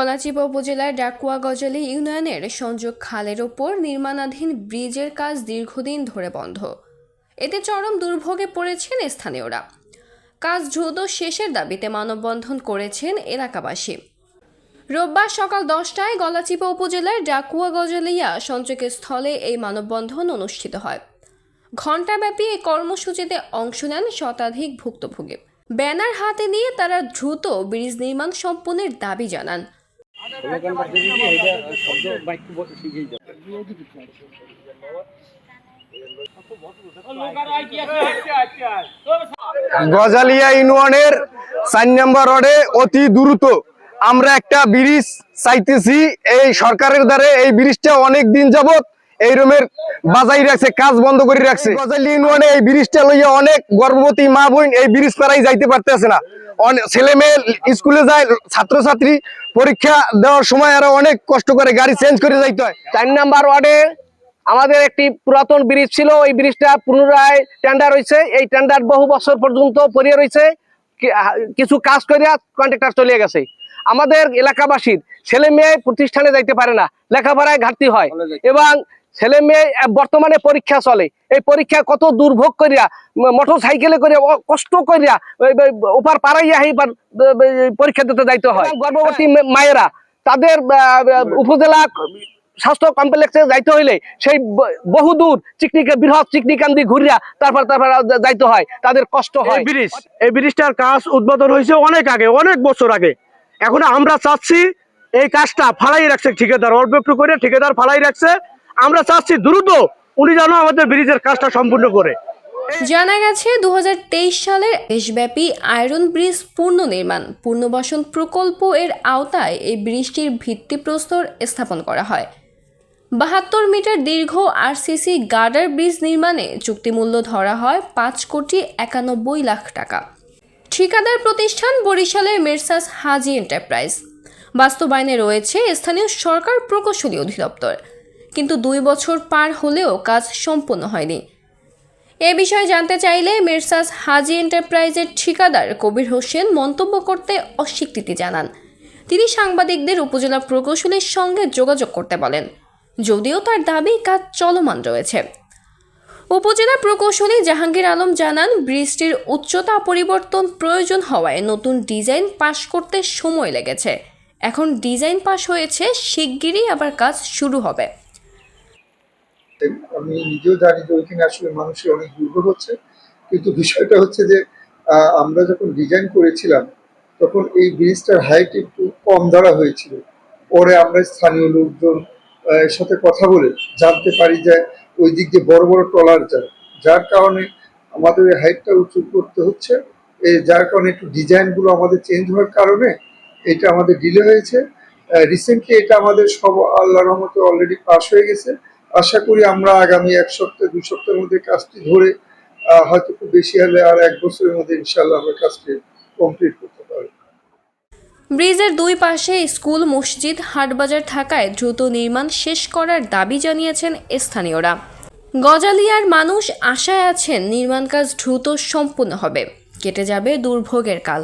গলাচিপা উপজেলার ডাকুয়া গজালি ইউনিয়নের সংযোগ খালের ওপর নির্মাণাধীন ব্রিজের কাজ দীর্ঘদিন ধরে বন্ধ। এতে চরম দুর্ভোগে পড়েছেন স্থানীয়রা। কাজ দ্রুত শেষের দাবিতে মানববন্ধন করেছেন এলাকাবাসী। রোববার সকাল দশটায় গলাচিপা উপজেলার ডাকুয়া গজালিয়া সঞ্চয় স্থলে এই মানববন্ধন অনুষ্ঠিত হয়। ঘণ্টাব্যাপী এই কর্মসূচিতে অংশ নেন শতাধিক ভুক্তভোগী। ব্যানার হাতে নিয়ে তারা দ্রুত ব্রিজ নির্মাণ সম্পন্নের দাবি জানান। গজালিয়া ইউনিয়নের চার নম্বর রোডে অতি দ্রুত আমরা একটা ব্রিজ চাইতেছি। এই সরকারের দ্বারে এই ব্রিজটা অনেক দিন যাবত এই রুমের বাজাই রাখছে কাজ বন্ধ করে রাখছে। এই ব্রিজটা লইয়া অনেক গর্ভবতী মা বোন এই ব্রিজ পাড়াই যাইতে পারতেছে না। ছেলে মেয়ে স্কুলে যায় ছাত্রছাত্রী পরীক্ষা দেওয়ার সময় আরও অনেক কষ্ট করে গাড়ি চেঞ্জ করে যাইতে হয়। চার নাম্বার ওয়ার্ডে আমাদের একটি পুরাতন ব্রিজ ছিল ওই ব্রিজটা পুনরায় টেন্ডার হয়েছে এই টেন্ডার বহু বছর পর্যন্ত পড়িয়ে রয়েছে কিছু কাজ করিয়া কন্ট্রাক্টর চলে গেছে। আমাদের এলাকাবাসীর ছেলে মেয়ে প্রতিষ্ঠানে যাইতে পারে না লেখাপড়ায় ঘাটতি হয়। এবং ছেলে মেয়ে বর্তমানে পরীক্ষা চলে। এই পরীক্ষা কত দুর্ভোগ করিয়া মোটর সাইকেলে করিয়া কষ্ট করিয়া ওপার পাড়াইয়া এইবার পরীক্ষা দিতে যাইতে হয়। গর্ভবতী মায়েরা তাদের উপজেলা স্বাস্থ্য কমপ্লেক্সে যাইতে হইলে সেই ব- বহুদূর চিকনিকে বৃহৎ চিকনিকান্দি ঘুরিয়া তারপর তারপর যাইতে হয়। তাদের কষ্ট হয়। ব্রিজ এই ব্রিজটার কাজ উদ্বোধন হয়েছে অনেক আগে অনেক বছর আগে। এখন আমরা চাচ্ছি এই কাজটা ফালাই রাখছে ঠিকাদার অল্প একটু করে ঠিকাদার ফালাই রাখছে। আমরা চাচ্ছি দ্রুত উনি যেন আমাদের ব্রিজের কাজটা সম্পূর্ণ করে। জানা গেছে দু সালের দেশব্যাপী আয়রন ব্রিজ পুনর্নির্মাণ, পুনর্বাসন প্রকল্প এর আওতায় এই ব্রিজটির ভিত্তিপ্রস্তর স্থাপন করা হয়। বাহাত্তর মিটার দীর্ঘ আরসিসি গার্ডার ব্রিজ নির্মাণে চুক্তিমূল্য ধরা হয় পাঁচ কোটি একানব্বই লাখ টাকা। ঠিকাদার প্রতিষ্ঠান বরিশালের মেরসাস হাজি এন্টারপ্রাইজ। বাস্তবায়নে রয়েছে স্থানীয় সরকার প্রকৌশলী অধিদপ্তর। কিন্তু দুই বছর পার হলেও কাজ সম্পন্ন হয়নি। এ বিষয়ে জানতে চাইলে মেরসাস হাজি এন্টারপ্রাইজের ঠিকাদার কবির হোসেন মন্তব্য করতে অস্বীকৃতি জানান। তিনি সাংবাদিকদের উপজেলা প্রকৌশলীর সঙ্গে যোগাযোগ করতে বলেন, যদিও তার দাবি কাজ চলমান রয়েছে। উপজেলা প্রকৌশলী জাহাঙ্গীর আলম জানান ব্রিজটির উচ্চতা পরিবর্তন প্রয়োজন হওয়ায় নতুন ডিজাইন পাশ করতে সময় লেগেছে। এখন ডিজাইন পাশ হয়েছে, শিগগিরই আবার কাজ শুরু হবে। আমি নিজেও জানি যে ওইখানে আসলে মানুষের অনেক দুর্ভোগ হচ্ছে। কিন্তু বিষয়টা হচ্ছে যে আমরা যখন ডিজাইন করেছিলাম, তখন এই ব্রিজটার হাইট একটু কম ধরা হয়েছিল। পরে আমরা স্থানীয় লোকজন সাথে কথা বলে জানতে পারি যে ওই দিক দিয়ে বড় বড় ট্রলার যায়। যার কারণে আমাদের ওই হাইটটা উঁচু করতে হচ্ছে। এই যার কারণে একটু ডিজাইনগুলো আমাদের চেঞ্জ হওয়ার কারণে এটা আমাদের ডিলে হয়েছে। রিসেন্টলি এটা আমাদের সব আল্লাহ রহমতে অলরেডি পাস হয়ে গেছে। আশা করি আমরা আগামী এক সপ্তাহ, দুই সপ্তাহের মধ্যে কাজটি ধরে হয়তো খুব বেশি হলে আর এক বছরের মধ্যে ইনশাল্লাহ আমরা কাজটি কমপ্লিট করতে পারি ব্রিজের দুই পাশে স্কুল, মসজিদ, হাটবাজার থাকায় দ্রুত নির্মাণ শেষ করার দাবি জানিয়েছেন স্থানীয়রা। গজালিয়ার মানুষ আশায় আছেন নির্মাণ কাজ দ্রুত সম্পূর্ণ হবে। কেটে যাবে দুর্ভোগের কাল।